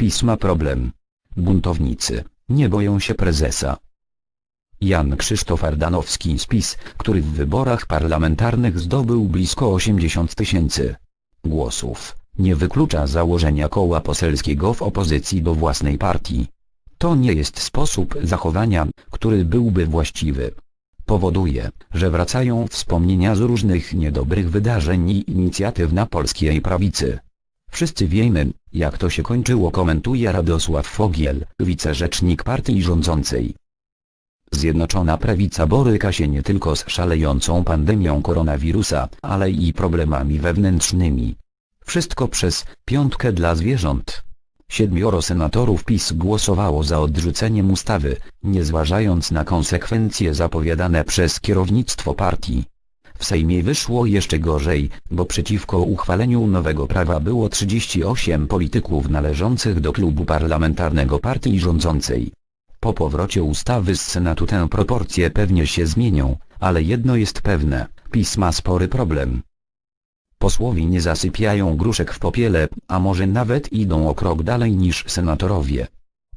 Pisma problem. Buntownicy, nie boją się prezesa. Jan Krzysztof Ardanowski z PiS, który w wyborach parlamentarnych zdobył blisko 80 tysięcy głosów, nie wyklucza założenia koła poselskiego w opozycji do własnej partii. To nie jest sposób zachowania, który byłby właściwy. Powoduje, że wracają wspomnienia z różnych niedobrych wydarzeń i inicjatyw na polskiej prawicy. Wszyscy wiemy, jak to się kończyło komentuje Radosław Fogiel, wicerzecznik partii rządzącej. Zjednoczona prawica boryka się nie tylko z szalejącą pandemią koronawirusa, ale i problemami wewnętrznymi. Wszystko przez piątkę dla zwierząt. Siedmioro senatorów PiS głosowało za odrzuceniem ustawy, nie zważając na konsekwencje zapowiadane przez kierownictwo partii. W Sejmie wyszło jeszcze gorzej, bo przeciwko uchwaleniu nowego prawa było 38 polityków należących do klubu parlamentarnego partii rządzącej. Po powrocie ustawy z Senatu tę proporcje pewnie się zmienią, ale jedno jest pewne, PiS ma spory problem. Posłowie nie zasypiają gruszek w popiele, a może nawet idą o krok dalej niż senatorowie.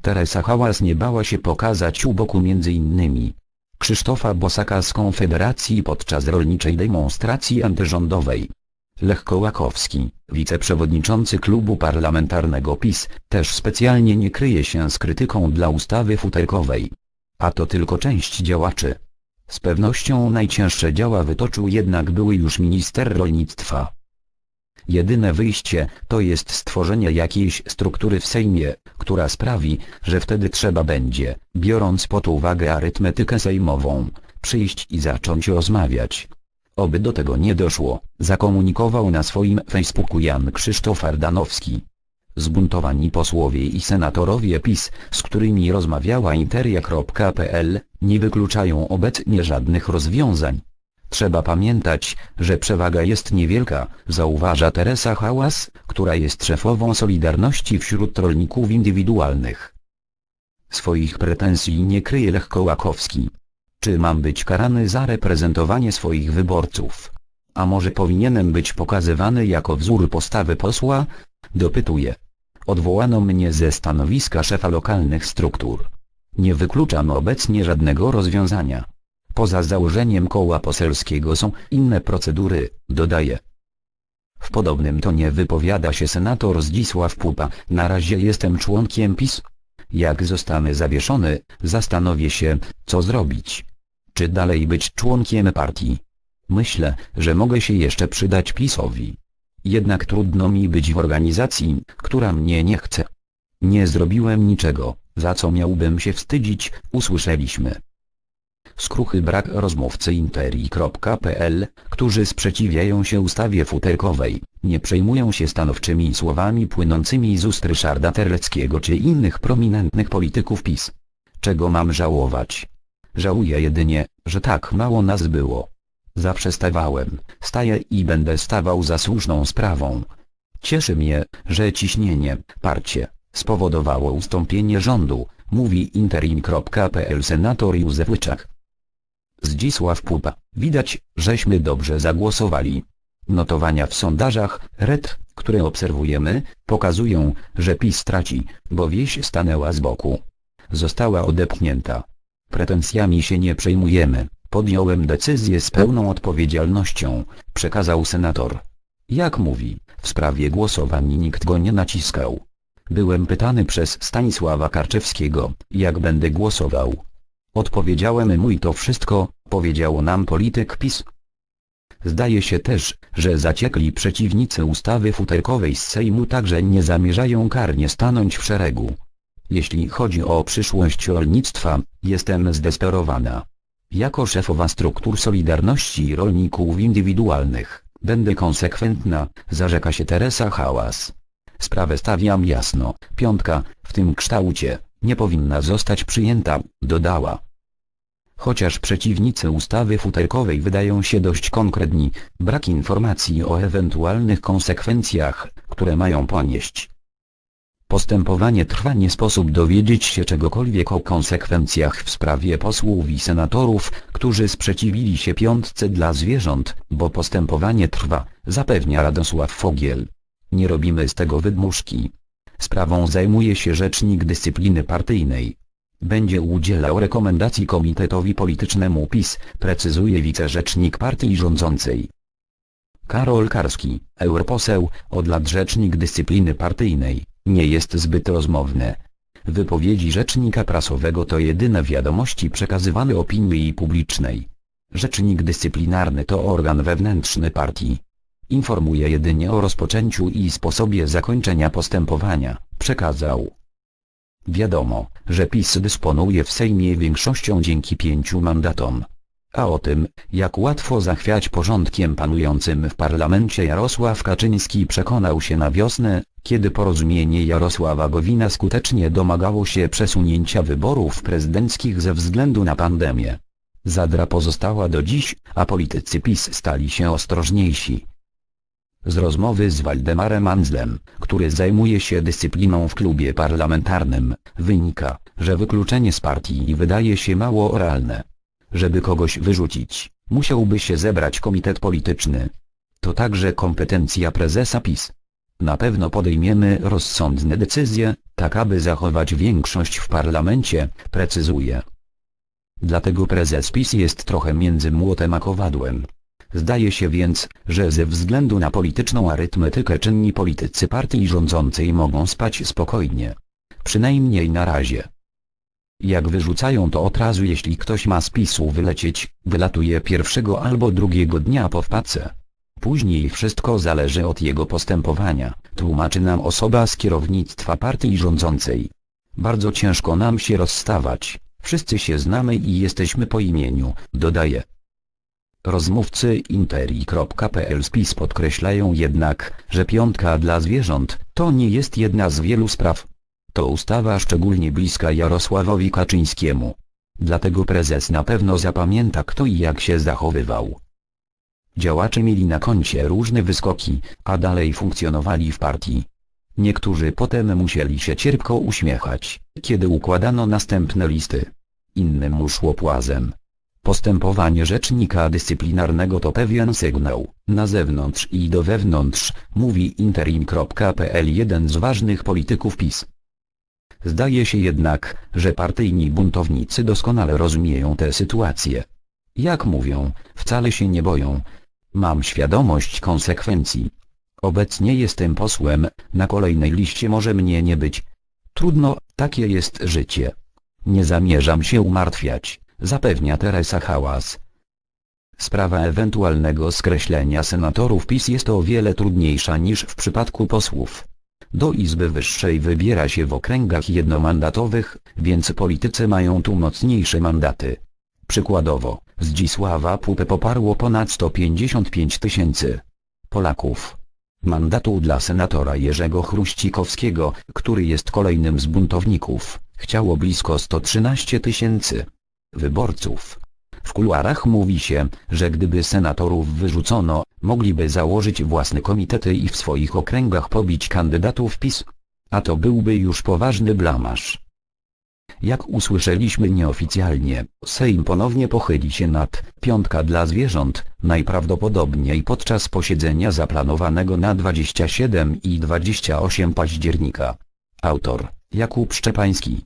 Teresa Hałas nie bała się pokazać u boku między innymi Krzysztofa Bosaka z Konfederacji podczas rolniczej demonstracji antyrządowej. Lech Kołakowski, wiceprzewodniczący klubu parlamentarnego PiS, też specjalnie nie kryje się z krytyką dla ustawy futerkowej. A to tylko część działaczy. Z pewnością najcięższe działa wytoczył jednak były już minister rolnictwa. Jedyne wyjście, to jest stworzenie jakiejś struktury w Sejmie, która sprawi, że wtedy trzeba będzie, biorąc pod uwagę arytmetykę sejmową, przyjść i zacząć rozmawiać. Oby do tego nie doszło, zakomunikował na swoim Facebooku Jan Krzysztof Ardanowski. Zbuntowani posłowie i senatorowie PiS, z którymi rozmawiała interia.pl, nie wykluczają obecnie żadnych rozwiązań. Trzeba pamiętać, że przewaga jest niewielka, zauważa Teresa Hałas, która jest szefową Solidarności wśród rolników indywidualnych. Swoich pretensji nie kryje Lech Kołakowski. Czy mam być karany za reprezentowanie swoich wyborców? A może powinienem być pokazywany jako wzór postawy posła? Dopytuje. Odwołano mnie ze stanowiska szefa lokalnych struktur. Nie wykluczam obecnie żadnego rozwiązania. Poza założeniem koła poselskiego są inne procedury, dodaje. W podobnym tonie wypowiada się senator Zdzisław Pupa, na razie jestem członkiem PiS. Jak zostanę zawieszony, zastanowię się, co zrobić. Czy dalej być członkiem partii? Myślę, że mogę się jeszcze przydać PiSowi. Jednak trudno mi być w organizacji, która mnie nie chce. Nie zrobiłem niczego, za co miałbym się wstydzić, usłyszeliśmy. Skruchy brak rozmówcy interi.pl, którzy sprzeciwiają się ustawie futerkowej, nie przejmują się stanowczymi słowami płynącymi z ust Ryszarda Terleckiego czy innych prominentnych polityków PiS. Czego mam żałować? Żałuję jedynie, że tak mało nas było. Zawsze stawałem, staję i będę stawał za słuszną sprawą. Cieszy mnie, że ciśnienie, parcie, spowodowało ustąpienie rządu, mówi interim.pl senator Józef Łyczak. Zdzisław Pupa, widać, żeśmy dobrze zagłosowali. Notowania w sondażach, RED, które obserwujemy, pokazują, że PiS traci, bo wieś stanęła z boku. Została odepchnięta. Pretensjami się nie przejmujemy, podjąłem decyzję z pełną odpowiedzialnością, przekazał senator. Jak mówi, w sprawie głosowań nikt go nie naciskał. Byłem pytany przez Stanisława Karczewskiego, jak będę głosował. Odpowiedziałem mu i to wszystko, powiedział nam polityk PiS. Zdaje się też, że zaciekli przeciwnicy ustawy futerkowej z Sejmu także nie zamierzają karnie stanąć w szeregu. Jeśli chodzi o przyszłość rolnictwa, jestem zdesperowana. Jako szefowa struktur Solidarności Rolników Indywidualnych, będę konsekwentna, zarzeka się Teresa Hałas. Sprawę stawiam jasno, piątka, w tym kształcie, nie powinna zostać przyjęta, dodała. Chociaż przeciwnicy ustawy futerkowej wydają się dość konkretni, brak informacji o ewentualnych konsekwencjach, które mają ponieść. Postępowanie trwa nie sposób dowiedzieć się czegokolwiek o konsekwencjach w sprawie posłów i senatorów, którzy sprzeciwili się piątce dla zwierząt, bo postępowanie trwa, zapewnia Radosław Fogiel. Nie robimy z tego wydmuszki. Sprawą zajmuje się Rzecznik Dyscypliny Partyjnej. Będzie udzielał rekomendacji Komitetowi Politycznemu PiS, precyzuje wicerzecznik partii rządzącej. Karol Karski, europoseł, od lat rzecznik dyscypliny partyjnej, nie jest zbyt rozmowny. Wypowiedzi rzecznika prasowego to jedyne wiadomości przekazywane opinii publicznej. Rzecznik dyscyplinarny to organ wewnętrzny partii. Informuje jedynie o rozpoczęciu i sposobie zakończenia postępowania, przekazał. Wiadomo, że PiS dysponuje w Sejmie większością dzięki pięciu mandatom. A o tym, jak łatwo zachwiać porządkiem panującym w parlamencie Jarosław Kaczyński przekonał się na wiosnę, kiedy porozumienie Jarosława Gowina skutecznie domagało się przesunięcia wyborów prezydenckich ze względu na pandemię. Zadra pozostała do dziś, a politycy PiS stali się ostrożniejsi. Z rozmowy z Waldemarem Anzlem, który zajmuje się dyscypliną w klubie parlamentarnym, wynika, że wykluczenie z partii wydaje się mało realne. Żeby kogoś wyrzucić, musiałby się zebrać komitet polityczny. To także kompetencja prezesa PiS. Na pewno podejmiemy rozsądne decyzje, tak aby zachować większość w parlamencie, precyzuje. Dlatego prezes PiS jest trochę między młotem a kowadłem. Zdaje się więc, że ze względu na polityczną arytmetykę czynni politycy partii rządzącej mogą spać spokojnie. Przynajmniej na razie. Jak wyrzucają to od razu jeśli ktoś ma z PiSu wylecieć, wylatuje pierwszego albo drugiego dnia po wpadce. Później wszystko zależy od jego postępowania, tłumaczy nam osoba z kierownictwa partii rządzącej. Bardzo ciężko nam się rozstawać, wszyscy się znamy i jesteśmy po imieniu, dodaje. Rozmówcy interi.pl spis podkreślają jednak, że piątka dla zwierząt to nie jest jedna z wielu spraw. To ustawa szczególnie bliska Jarosławowi Kaczyńskiemu. Dlatego prezes na pewno zapamięta kto i jak się zachowywał. Działacze mieli na koncie różne wyskoki, a dalej funkcjonowali w partii. Niektórzy potem musieli się cierpko uśmiechać, kiedy układano następne listy. Innym uszło płazem. Postępowanie rzecznika dyscyplinarnego to pewien sygnał, na zewnątrz i do wewnątrz, mówi interim.pl jeden z ważnych polityków PiS. Zdaje się jednak, że partyjni buntownicy doskonale rozumieją tę sytuację. Jak mówią, wcale się nie boją. Mam świadomość konsekwencji. Obecnie jestem posłem, na kolejnej liście może mnie nie być. Trudno, takie jest życie. Nie zamierzam się umartwiać, zapewnia Teresa Hałas. Sprawa ewentualnego skreślenia senatorów PiS jest o wiele trudniejsza niż w przypadku posłów. Do Izby Wyższej wybiera się w okręgach jednomandatowych, więc politycy mają tu mocniejsze mandaty. Przykładowo, Zdzisława Pupę poparło ponad 155 tysięcy Polaków. Mandatu dla senatora Jerzego Chruścikowskiego, który jest kolejnym z buntowników, chciało blisko 113 tysięcy wyborców. W kuluarach mówi się, że gdyby senatorów wyrzucono, mogliby założyć własne komitety i w swoich okręgach pobić kandydatów PiS. A to byłby już poważny blamaż. Jak usłyszeliśmy nieoficjalnie, Sejm ponownie pochyli się nad piątka dla zwierząt, najprawdopodobniej podczas posiedzenia zaplanowanego na 27 i 28 października. Autor Jakub Szczepański